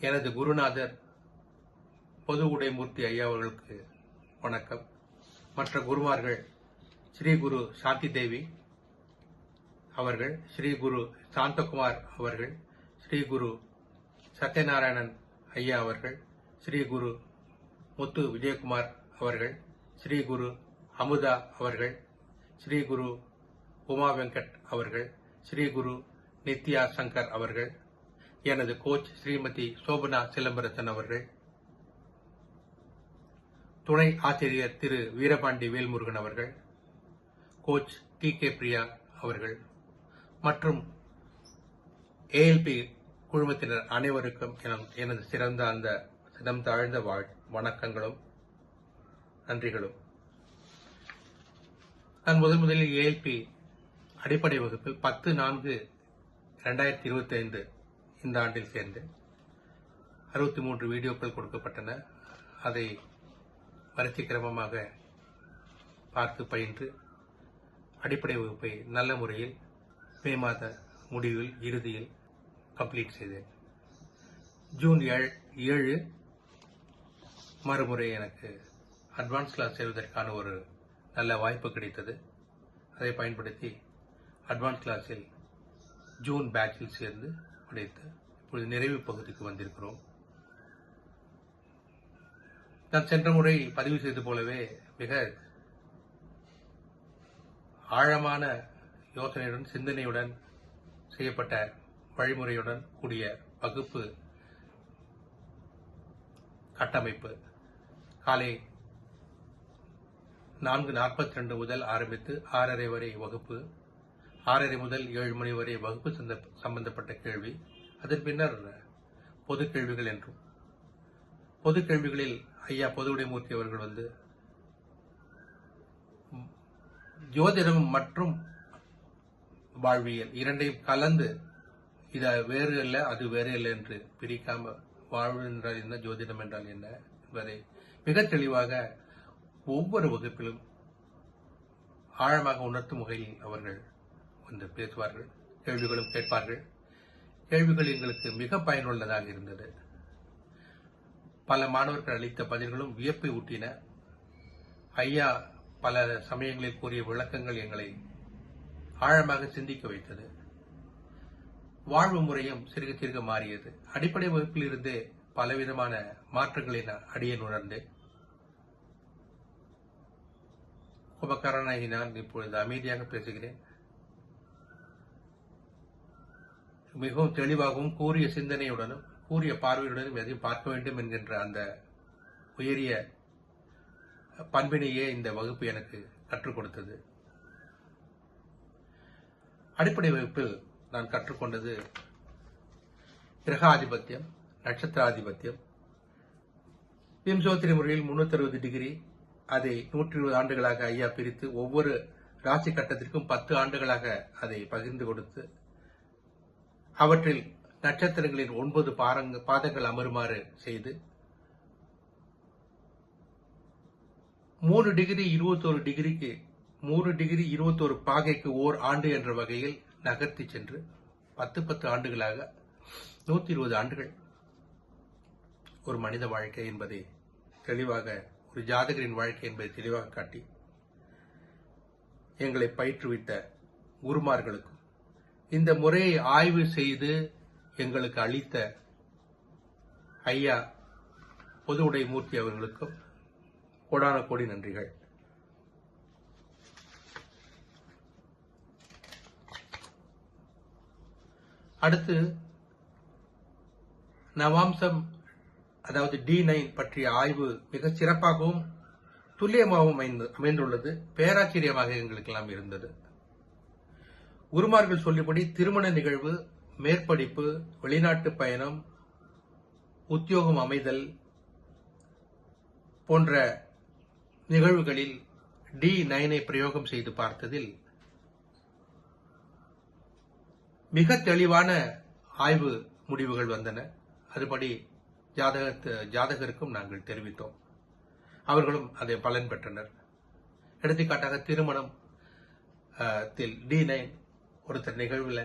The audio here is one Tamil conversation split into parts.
எனது குருநாதர் பொது உடைமூர்த்தி ஐயா அவர்களுக்கு வணக்கம். மற்ற குருமார்கள் ஸ்ரீ குரு சாந்தி தேவி அவர்கள் ஸ்ரீ குரு சாந்தகுமார் அவர்கள் ஸ்ரீ குரு சத்யநாராயணன் ஐயா அவர்கள் ஸ்ரீ குரு முத்து விஜயகுமார் அவர்கள் ஸ்ரீ குரு அமுதா அவர்கள் ஸ்ரீ குரு உமா வெங்கட் அவர்கள் ஸ்ரீ குரு நித்யா சங்கர் அவர்கள் எனது கோச் ஸ்ரீமதி சோபனா சிலம்பரசன் அவர்கள் துணை ஆசிரியர் திரு வீரபாண்டி வேல்முருகன் அவர்கள் கோச் டி கே பிரியா அவர்கள் மற்றும் ஏஎல்பி குழுமத்தினர் அனைவருக்கும் எனது சிறந்த அந்த சினம் தாழ்ந்த வாழ்- வணக்கங்களும் நன்றிகளும். நான் முதன் முதலில் ஏஎல்பி அடிப்படை வகுப்பில் பத்து நான்கு இரண்டாயிரத்தி இருபத்தி ஐந்து இந்த ஆண்டில் சேர்ந்தேன் அறுபத்தி மூன்று வீடியோக்கள் கொடுக்கப்பட்டன. அதை வரிசை கிரமமாக பார்த்து பயின்று அடிப்படை வகுப்பை நல்ல முறையில் மே மாத முடிவில் இறுதியில் கம்ப்ளீட் செய்தேன். ஜூன் ஏழு ஏழு மறுமுறை எனக்கு அட்வான்ஸ் கிளாஸ் செய்வதற்கான ஒரு நல்ல வாய்ப்பு கிடைத்தது. அதை பயன்படுத்தி அட்வான்ஸ் கிளாஸில் ஜூன் பேட்சில் சேர்ந்து உடைத்து இப்பொழுது நிறைவு பகுதிக்கு வந்திருக்கிறோம். நான் சென்ற முறை பதிவு செய்தது போலவே மிக ஆழமான யோசனையுடன் சிந்தனையுடன் செய்யப்பட்ட வழிமுறையுடன் கூடிய வகுப்பு கட்டமைப்பு காலை நான்கு நாற்பத்தி ரெண்டு முதல் ஆரம்பித்து ஆறரை வரை வகுப்பு ஆறரை முதல் ஏழு மணி வரை வகுப்பு சந்த- சம்பந்தப்பட்ட கேள்வி அதன் பின்னர் பொது கேள்விகள் என்றும். பொது கேள்விகளில் ஐயா பொதுவுடைமூர்த்தி அவர்கள் வந்து ஜோதிடம் மற்றும் வாழ்வியல் இரண்டையும் கலந்து இதை வேறு இல்லை அது வேறு இல்லை என்று பிரிக்காம வாழ்வு என்றால் என்ன ஜோதிடம் என்றால் என்ன என்பதை மிக தெளிவாக ஒவ்வொரு வகுப்பிலும் ஆழமாக உணர்த்தும் வகையில் அவர்கள் வந்து பேசுவார்கள் கேள்விகளும் கேட்பார்கள். கேள்விகள் எங்களுக்கு மிக பயனுள்ளதாக இருந்தது. பல மாணவர்கள் அளித்த பதில்களும் வியப்பை ஊட்டின. ஐயா பல சமயங்களில் கூறிய விளக்கங்கள் எங்களை ஆழமாக சிந்திக்க வைத்தது. வாழ்வு முறையும் சிறுக சிறுக மாறியது. அடிப்படை வகுப்பில் இருந்தே பலவிதமான மாற்றங்களை நான் அடியன் உணர்ந்தேன். உபகரணை நான் இப்பொழுது அமைதியாக பேசுகிறேன். மிகவும் தெளிவாகவும் கூறிய சிந்தனையுடனும் கூறிய பார்வையுடனும் எதையும் பார்க்க வேண்டும் என்கின்ற அந்த உயரிய பண்பினையே இந்த வகுப்பு எனக்கு கற்றுக் கொடுத்தது. அடிப்படை வகுப்பில் நான் கற்றுக்கொண்டது கிரகாதிபத்தியம் நட்சத்திராதிபத்தியம். விம்சோத்திரி முறையில் முன்னூத்தி அறுபது டிகிரி அதை நூற்றி இருபது ஆண்டுகளாக ஐயா பிரித்து ஒவ்வொரு ராசி கட்டத்திற்கும் பத்து ஆண்டுகளாக அதை பகிர்ந்து கொடுத்து அவற்றில் நட்சத்திரங்களின் ஒன்பது பாரங்க பாதங்கள் அமருமாறு செய்து மூணு டிகிரி இருபத்தோரு டிகிரிக்கு மூணு டிகிரி இருபத்தோரு பாகைக்கு ஓர் ஆண்டு என்ற வகையில் நகர்த்தி சென்று பத்து பத்து ஆண்டுகளாக நூத்தி இருபது ஆண்டுகள் ஒரு மனித வாழ்க்கை என்பதை தெளிவாக ஒரு ஜாதகரின் வாழ்க்கை என்பதை தெளிவாக காட்டி எங்களை பயிற்றுவித்த குருமார்களுக்கும் இந்த முறையை ஆய்வு செய்து எங்களுக்கு அளித்த ஐயா பொது உடைமூர்த்தி அவர்களுக்கும் கோடான கோடி நன்றிகள். அடுத்து நவாம்சம் அதாவது டி நைன் பற்றிய ஆய்வு மிக சிறப்பாகவும் துல்லியமாகவும் அமைந்து- அமைந்துள்ளது. பேராச்சரியமாக எங்களுக்கெல்லாம் இருந்தது. குருமார்கள் சொல்லிபடி திருமண நிகழ்வு மேற்படிப்பு வெளிநாட்டு பயணம் உத்தியோகம் அமைதல் போன்ற நிகழ்வுகளில் டி நைனை பிரயோகம் செய்து பார்த்ததில் மிக தெளிவான ஆய்வு முடிவுகள் வந்தன. அதுபடி ஜாதகத்து ஜாதகருக்கும் நாங்கள் தெரிவித்தோம். அவர்களும் அதை பலன் பெற்றனர். எடுத்துக்காட்டாக திருமணம் தில் டி நைன் ஒருத்தர் நிகழ்வில்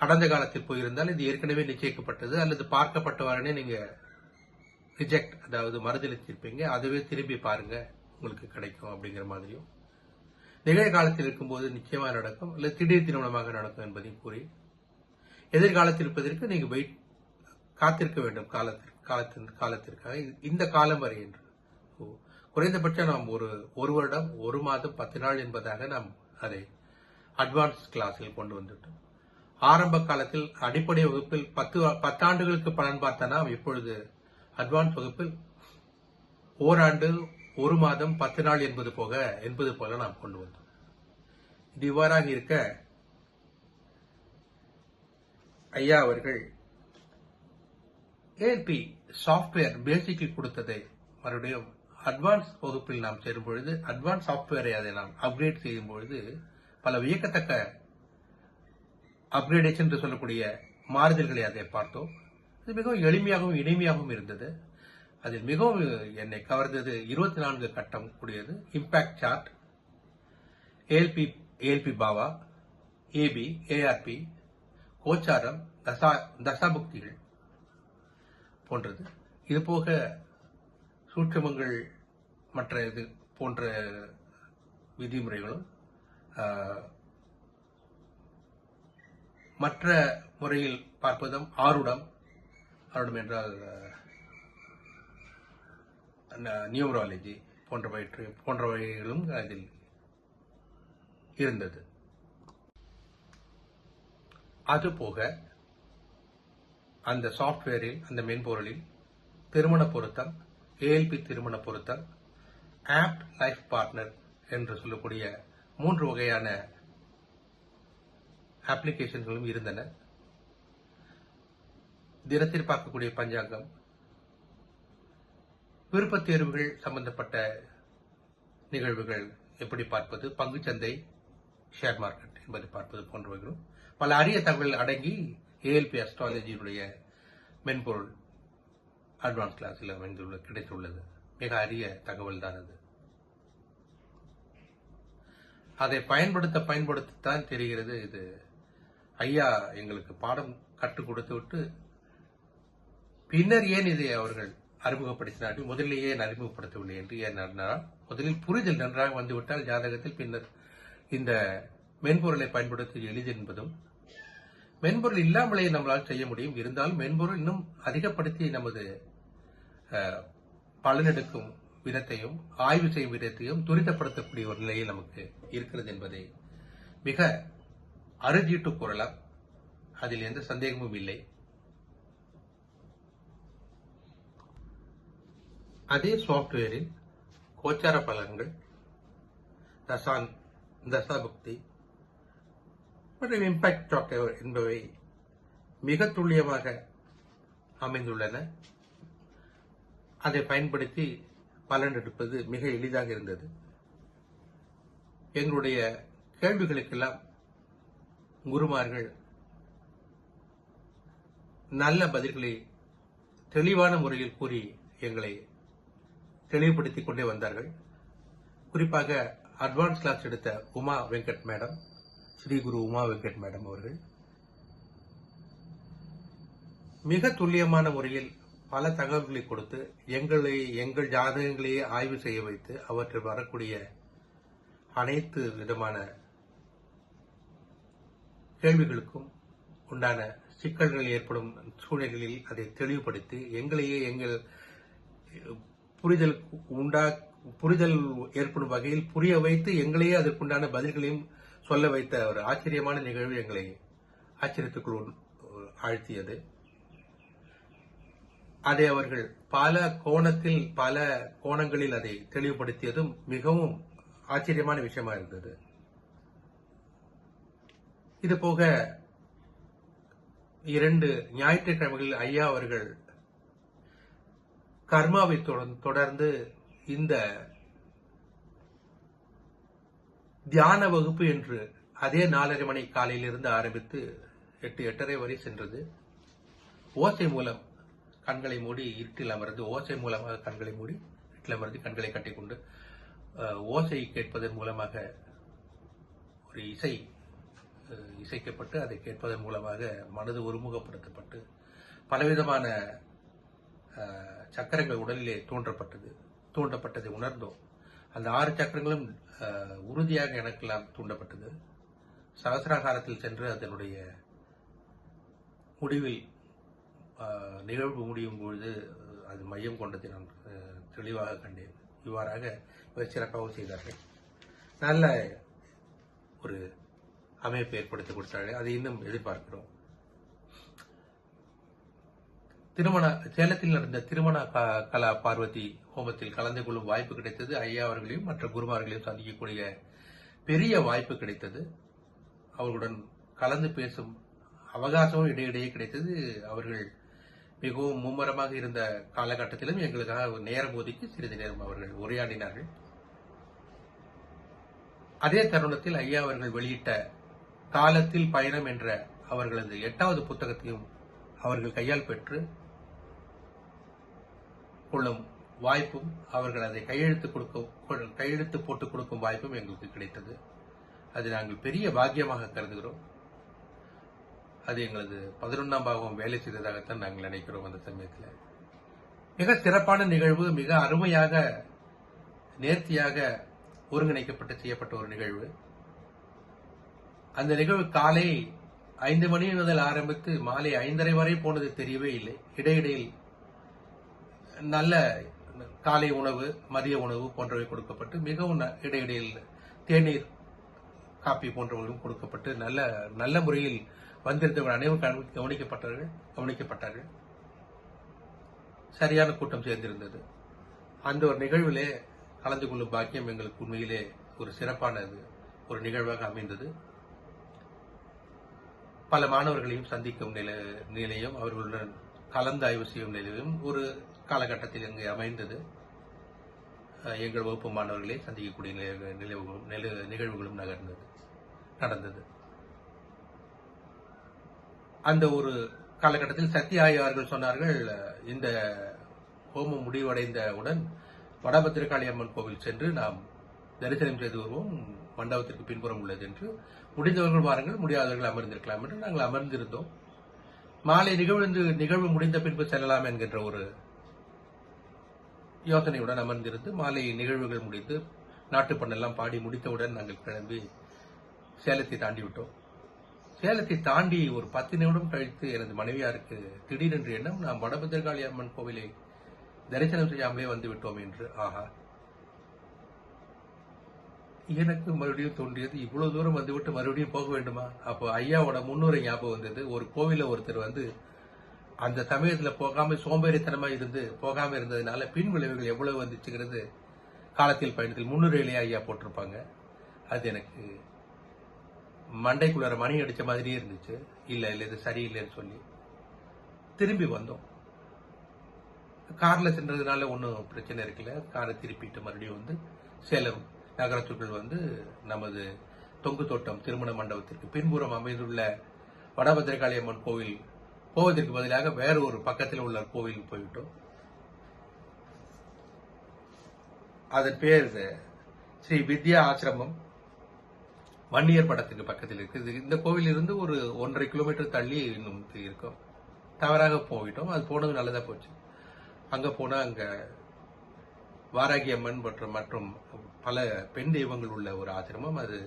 கடந்த காலத்தில் போயிருந்தால் இது ஏற்கனவே நிச்சயிக்கப்பட்டது அல்லது பார்க்கப்பட்டவாறனே நீங்க ரிஜெக்ட் அதாவது மறுதளித்திருப்பீங்க அதுவே திரும்பி பாருங்க உங்களுக்கு கிடைக்கும் அப்படிங்கிற மாதிரியும். நிகழ்காலத்தில் இருக்கும்போது நிச்சயமாக நடக்கும். இல்லை திடீர் திருமணமாக நடக்கும் என்பதையும் கூறி. எதிர்காலத்தில் இருப்பதற்கு நீங்கள் வெயிட் காத்திருக்க வேண்டும் காலத்திற்கு காலத்தின் காலத்திற்காக. இந்த காலம் வரை என்று. ஓ, குறைந்தபட்சம் நாம் ஒரு ஒரு வருடம் ஒரு மாதம் பத்து நாள் என்பதாக நாம் அதை அட்வான்ஸ் கிளாஸில் கொண்டு வந்துட்டோம். ஆரம்ப காலத்தில் அடிப்படை வகுப்பில் பத்து பத்தாண்டுகளுக்கு பலன் பார்த்தனா இப்பொழுது அட்வான்ஸ் வகுப்பில் ஓராண்டு ஒரு மாதம் பத்து நாள் என்பது போக என்பது போல நாம் கொண்டு வந்தோம். இது இவ்வாறாக இருக்க ஐயா அவர்கள் ஏபி சாஃப்ட்வேர் பேசிக்கு கொடுத்ததை மறுபடியும் அட்வான்ஸ் வகுப்பில் நாம் சேரும் பொழுது அட்வான்ஸ் சாஃப்ட்வேரை அதை நாம் அப்கிரேட் செய்யும் பொழுது பல வியக்கத்தக்க அப்கிரேடேஷன் என்று சொல்லக்கூடிய மாறுதல்களை அதை பார்த்தோம். அது மிகவும் எளிமையாகவும் இனிமையாகவும் இருந்தது. அதில் மிகவும் என்னை கவர்ந்தது இருபத்தி நான்கு கட்டம் கூடியது. இம்பாக்ட் சார்ட் ஏஎல்பி ஏஎல்பி பாவா ஏபி ஏஆர்பி கோச்சாரம் தசா தசாபுக்திகள் போன்றது. இது போக சூட்சமங்கள் மற்ற இது போன்ற விதிமுறைகளும் மற்ற முறையில் பார்ப்பதும் ஆருடம். ஆருடம் என்றால் நியூமராலஜி போன்றவற்றை போன்றவைகளும் அதில் இருந்தது. அதுபோக அந்த சாஃப்ட்வேரில் அந்த மென்பொருளில் திருமண பொருத்தம் ஏஎல்பி திருமண பொருத்தம் ஆப் லைஃப் பார்ட்னர் என்று சொல்லக்கூடிய மூன்று வகையான அப்ளிகேஷன்களும் இருந்தன. தினத்தில் பார்க்கக்கூடிய பஞ்சாங்கம் விருப்பத் தேர்வுகள் சம்பந்தப்பட்ட நிகழ்வுகள் எப்படி பார்ப்பது பங்குச்சந்தை ஷேர் மார்க்கெட் என்பதை பார்ப்பது போன்றவைகளும் பல அரிய தகவல் அடங்கி ஏஎல்பி அஸ்ட்ராலஜியினுடைய மென்பொருள் அட்வான்ஸ் கிளாஸில் அமைந்துள்ள கிடைத்துள்ளது. மிக அரிய தகவல் தான் அது. அதை பயன்படுத்த பயன்படுத்தத்தான் தெரிகிறது இது. ஐயா எங்களுக்கு பாடம் கற்றுக் கொடுத்து விட்டு பின்னர் ஏன் இதை அவர்கள் அறிமுகப்படுத்தினார்கள்? முதலிலேயே ஏன் அறிமுகப்படுத்தவில்லை என்று ஏன் முதலில் புரிதல் நன்றாக வந்துவிட்டால் ஜாதகத்தில் பின்னர் இந்த மென்பொருளை பயன்படுத்தி எளிது என்பதும் மென்பொருள் இல்லாமலே நம்மளால் செய்ய முடியும். இருந்தாலும் மென்பொருள் இன்னும் அதிகப்படுத்தி நமது பலனெடுக்கும் விதத்தையும் ஆய்வு செய்யும் விதத்தையும் துரிதப்படுத்தக்கூடிய ஒரு நிலையில் நமக்கு இருக்கிறது என்பதை மிக அருஜீட்டு கூறலாம். அதில் எந்த சந்தேகமும் இல்லை. அதே சாஃப்ட்வேரில் கோச்சார பலன்கள் தசான் தசாபக்தி மற்றும் இம்பாக்ட் சாஃப்ட்வேர் என்பவை மிக துல்லியமாக அமைந்துள்ளன. அதை பயன்படுத்தி பலன் எடுப்பது மிக எளிதாக இருந்தது. எங்களுடைய கேள்விகளுக்கெல்லாம் குருமார்கள் நல்ல பதில்களை தெளிவான முறையில் கூறி எங்களை தெளிவுபடுத்திக் கொண்டே வந்தார்கள். குறிப்பாக அட்வான்ஸ் கிளாஸ் எடுத்த உமா வெங்கட் மேடம் ஸ்ரீ குரு உமா வெங்கட் மேடம் அவர்கள். மிக துல்லியமான முறையில் பல தகவல்களை கொடுத்து எங்களை எங்கள் ஜாதகங்களையே ஆய்வு செய்ய வைத்து அவற்றில் வரக்கூடிய அனைத்து விதமான கேள்விகளுக்கும் உண்டான சிக்கல்கள் ஏற்படும் சூழ்நிலைகளில் அதை தெளிவுபடுத்தி எங்களையே எங்கள் புரிதல் உண்டா புரிதல் ஏற்படும் வகையில் புரிய வைத்து எங்களையே அதற்குண்டான பதில்களையும் சொல்ல வைத்த ஒரு ஆச்சரியமான நிகழ்வு எங்களை ஆச்சரியத்துக்குள் ஆழ்த்தியது. அதை அவர்கள் பல கோணத்தில் பல கோணங்களில் அதை தெளிவுபடுத்தியதும் மிகவும் ஆச்சரியமான விஷயமா இருந்தது. இது போக இரண்டு ஞாயிற்றுக்கிழமைகளில் ஐயா அவர்கள் கர்மாவை தொடர்ந்து- தொடர்ந்து இந்த தியான வகுப்பு என்று அதே நாலரை மணி காலையிலிருந்து ஆரம்பித்து எட்டு எட்டரை வரை சென்றது. ஓசை மூலம் கண்களை மூடி இருட்டில் அமர்ந்து ஓசை மூலமாக கண்களை மூடி இருட்டில் அமர்ந்து கண்களை கட்டிக்கொண்டு ஓசை கேட்பதன் மூலமாக ஒரு இசை இசைக்கப்பட்டு அதை கேட்பதன் மூலமாக மனது ஒருமுகப்படுத்தப்பட்டு பலவிதமான சக்கரங்கள் உடலிலே தோன்றப்பட்டது தூண்டப்பட்டதை உணர்ந்தோம். அந்த ஆறு சக்கரங்களும் உறுதியாக எனக்கெல்லாம் தூண்டப்பட்டது. சகசிராகாரத்தில் சென்று அதனுடைய முடிவில் நிகழ்வு முடியும் பொழுது அது மையம் கொண்டதை நான் தெளிவாக கண்டேன். இவ்வாறாக இவர் சிறப்பாகவும் செய்தார்கள். நல்ல ஒரு அமைப்பு ஏற்படுத்தி கொடுத்தார்கள். அதை இன்னும் எதிர்பார்க்கிறோம். திருமண சேலத்தில் நடந்த திருமண க- கலா பார்வதி ஹோமத்தில் கலந்து கொள்ளும் வாய்ப்பு கிடைத்தது. ஐயா அவர்களையும் மற்ற குருமார்களையும் சந்திக்கக்கூடிய பெரிய வாய்ப்பு கிடைத்தது. அவர்களுடன் கலந்து பேசும் அவகாசமும் இடையிடையே கிடைத்தது. அவர்கள் மிகவும் மும்முரமாக இருந்த காலகட்டத்திலும் எங்களுக்காக நேரம் ஒதுக்கி சிறிது நேரம் அவர்கள் உரையாடினார்கள். அதே தருணத்தில் ஐயா அவர்கள் வெளியிட்ட காலத்தில் பயணம் என்ற அவர்களது எட்டாவது புத்தகத்தையும் அவர்கள் கையால் பெற்று கொள்ளும் வாய்ப்பும் அவர்கள் அதை கையெழுத்து கொடுக்க கையெழுத்து போட்டு கொடுக்கும் வாய்ப்பும் எங்களுக்கு கிடைத்தது. அது நாங்கள் பெரிய பாக்கியமாக கருதுகிறோம். அது எங்களது பதினொன்றாம் பாகம் வேலை செய்ததாகத்தான் நாங்கள் நினைக்கிறோம் அந்த சமயத்தில். மிக சிறப்பான நிகழ்வு மிக அருமையாக நேர்த்தியாக ஒருங்கிணைக்கப்பட்டு செய்யப்பட்ட ஒரு நிகழ்வு. அந்த நிகழ்வு காலை ஐந்து மணி முதல் ஆரம்பித்து மாலை ஐந்தரை வரை போனது தெரியவே இல்லை. இடையிடையில் நல்ல காலை உணவு மதிய உணவு போன்றவை கொடுக்கப்பட்டு மிகவும் ந- இடையிடையில் தேநீர் காப்பி போன்றவர்களும் கொடுக்கப்பட்டு நல்ல நல்ல முறையில் வந்திருந்தவர்கள் அனைவரும் கவனிக்கப்பட்டார்கள் கவனிக்கப்பட்டார்கள். சரியான கூட்டம் சேர்ந்திருந்தது. அந்த ஒரு நிகழ்விலே கலந்து கொள்ளும் பாக்கியம் எங்களுக்கு உண்மையிலே ஒரு சிறப்பானது ஒரு நிகழ்வாக அமைந்தது. பல மாணவர்களையும் சந்திக்கும் நிலை நிலையும் அவர்களுடன் கலந்து ஆய்வு செய்யும் நிலையும் ஒரு காலகட்டத்தில் இங்கு அமைந்தது. எங்கள் வகுப்பு மாணவர்களை சந்திக்கக்கூடிய நில- நிகழ்வுகளும் நகர்ந்தது நடந்தது. அந்த ஒரு காலகட்டத்தில் சத்யா அவர்கள் சொன்னார்கள் இந்த ஹோமம் முடிவடைந்தவுடன் வடபத்திரகாளி அம்மன் கோவில் சென்று நாம் தரிசனம் செய்து வருவோம். மண்டபத்திற்கு பின்புறம் உள்ளது என்று. முடிந்தவர்கள் வாருங்கள் முடியாதவர்கள் அமர்ந்திருக்கலாம் என்று நாங்கள் அமர்ந்திருந்தோம். மாலை நிகழ்வு நிகழ்வு முடிந்த பின்பு செல்லலாம் என்கின்ற ஒரு யோசனையுடன் அமர்ந்திருந்து மாலை நிகழ்வுகள் முடிந்து நாட்டுப்பண்ணெல்லாம் பாடி முடித்தவுடன் நாங்கள் கிளம்பி சேலத்தை தாண்டி விட்டோம் சேலத்தை தாண்டி ஒரு பத்து நிமிடம் கழித்து எனது மனைவியாருக்கு திடீரென்று எண்ணம் நாம் வடபத்திரகாளி அம்மன் கோவிலை தரிசனம் செய்யாமலே வந்து விட்டோம் என்று. ஆஹா. எனக்கு மறுபடியும் தோன்றியது இவ்வளவு தூரம் வந்துவிட்டு மறுபடியும் போக வேண்டுமா? அப்போ ஐயாவோட முன்னுரை ஞாபகம் வந்தது ஒரு கோவில ஒருத்தர் வந்து அந்த சமயத்துல போகாம சோம்பேறித்தனமா இருந்து போகாம இருந்ததுனால பின் விளைவுகள் எவ்வளவு வந்துச்சுங்கிறது காலத்தில் பயணத்தில் முன்னுரையிலேயே ஐயா போட்டிருப்பாங்க. அது எனக்கு மண்டைக்குள்ளார மணி அடிச்ச மாதிரியே இருந்துச்சு. இல்லை இல்லை இது சரியில்லைன்னு சொல்லி. திரும்பி வந்தோம். காரில் சென்றதுனால ஒன்றும் பிரச்சனை இருக்கல. காரை திருப்பிட்டு மறுபடியும் வந்து சேலம் நகரத்துக்குள் வந்து நமது தொங்கு தோட்டம் திருமண மண்டபத்திற்கு பின்புறம் அமைந்துள்ள வடபத்திரகாளி அம்மன் கோவில் போவதற்கு பதிலாக வேற ஒரு பக்கத்தில் உள்ள கோவில் போய்விட்டோம். அதன் பேர் ஸ்ரீ வித்யா ஆசிரமம். வன்னியர் படத்துக்கு பக்கத்தில் இருக்குது. இந்த கோவில் இருந்து ஒரு ஒன்றரை கிலோமீட்டர் தள்ளி இன்னும் இருக்கும். தவறாக போயிட்டோம். அது போனது நல்லதா போச்சு. அங்க போனா அங்க வாராகி அம்மன் மற்றும் மற்றும் பல பெண் தெய்வங்கள் உள்ள ஒரு ஆசிரமம். அது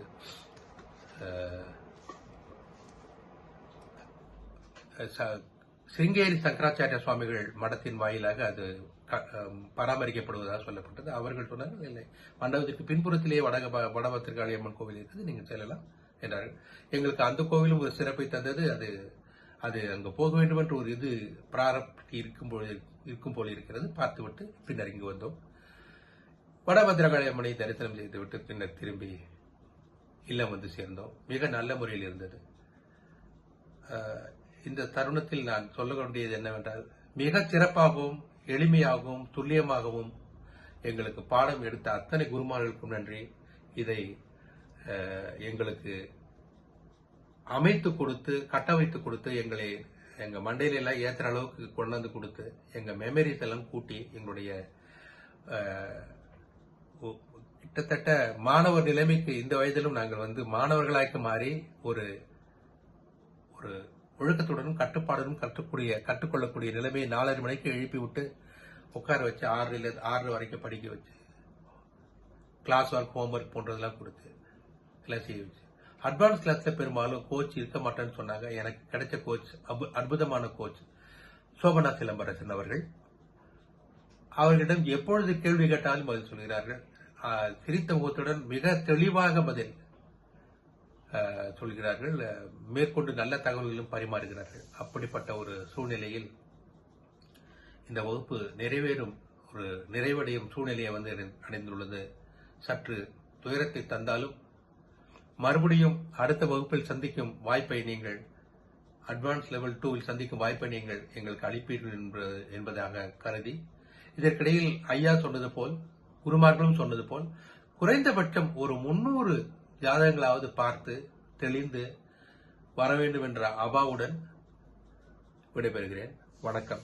சிங்கேரி சங்கராச்சாரிய சுவாமிகள் மடத்தின் வாயிலாக அது பராமரிக்கப்படுவதாக சொல்லப்பட்டது. அவர்கள் சொன்னார்கள் இல்லை மண்டபத்திற்கு பின்புறத்திலேயே வடக வடபத்திரகாளி அம்மன் கோவில் இருக்குது நீங்கள் செல்லலாம் என்றார்கள். எங்களுக்கு அந்த கோவிலும் ஒரு சிறப்பை தந்தது. அது அது அங்கு போக வேண்டும் என்று ஒரு இது பிராரப்தி இருக்கும் போது இருக்கும் போல் இருக்கிறது. பார்த்துவிட்டு பின்னர் இங்கு வந்தோம். வடபத்திரகாளி அம்மனை தரிசனம் செய்துவிட்டு பின்னர் திரும்பி இல்லம் வந்து சேர்ந்தோம். மிக நல்ல முறையில் இருந்தது. இந்த தருணத்தில் நான் சொல்ல வேண்டியது என்னவென்றால் மிக சிறப்பாகவும் எளிமையாகவும் துல்லியமாகவும் எங்களுக்கு பாடம் எடுத்த அத்தனை குருமார்களுக்கும் நன்றி. இதை எங்களுக்கு அமைத்து கொடுத்து கட்டமைத்து கொடுத்து எங்களை எங்க மண்டையில எல்லாம் ஏத்துற அளவுக்கு கொண்டு வந்து கொடுத்து எங்க மெமரிஸ் எல்லாம் கூட்டி எங்களுடைய கிட்டத்தட்ட மாணவர் நிலைமைக்கு இந்த வயதிலும் நாங்கள் வந்து மாணவர்களாக மாறி ஒரு ஒரு ஒழுக்கத்துடனும் கட்டுப்பாடுடன் கற்றுக்கூடிய கற்றுக்கொள்ளக்கூடிய நிலைமையை நாலரை மணிக்கு எழுப்பி விட்டு உட்கார வச்சு ஆறுல ஆறு வரைக்கும் படிக்க வச்சு கிளாஸ் ஒர்க் ஹோம்ஒர்க் போன்றதெல்லாம் கொடுத்து எல்லாம் செய்ய வச்சு. அட்வான்ஸ் கிளாஸில் பெரும்பாலும் கோச் இருக்க மாட்டேன்னு சொன்னாங்க. எனக்கு கிடைச்ச கோச் அபு- அற்புதமான கோச் சோபனா சிலம்பரசன் அவர்கள். அவர்களிடம் எப்பொழுது கேள்வி கேட்டாலும் பதில் சொல்கிறார்கள். சிரித்த முகத்துடன் மிக தெளிவாக பதில் சொல்கிறார்கள் மேற்கொண்டு நல்ல தகவல்களும் பரிமாறுகிறார்கள். அப்படிப்பட்ட ஒரு சூழ்நிலையில் இந்த வகுப்பு நிறைவேறும் ஒரு நிறைவடையும் சூழ்நிலையை வந்து அடைந்துள்ளது. சற்று துயரத்தை தந்தாலும் மறுபடியும் அடுத்த வகுப்பில் சந்திக்கும் வாய்ப்பை நீங்கள் அட்வான்ஸ் லெவல் டூவில் சந்திக்கும் வாய்ப்பை நீங்கள் எங்களுக்கு அளிப்பீர்கள் என்பது- என்பதாக கருதி இதற்கிடையில் ஐயா சொன்னது போல் குருமார்களும் சொன்னது போல் குறைந்தபட்சம் ஒரு முன்னூறு ஜாதகங்களாவது பார்த்து தெளிந்து வர வேண்டும் என்ற அபாவுடன் விடைபெறுகிறேன். வணக்கம்.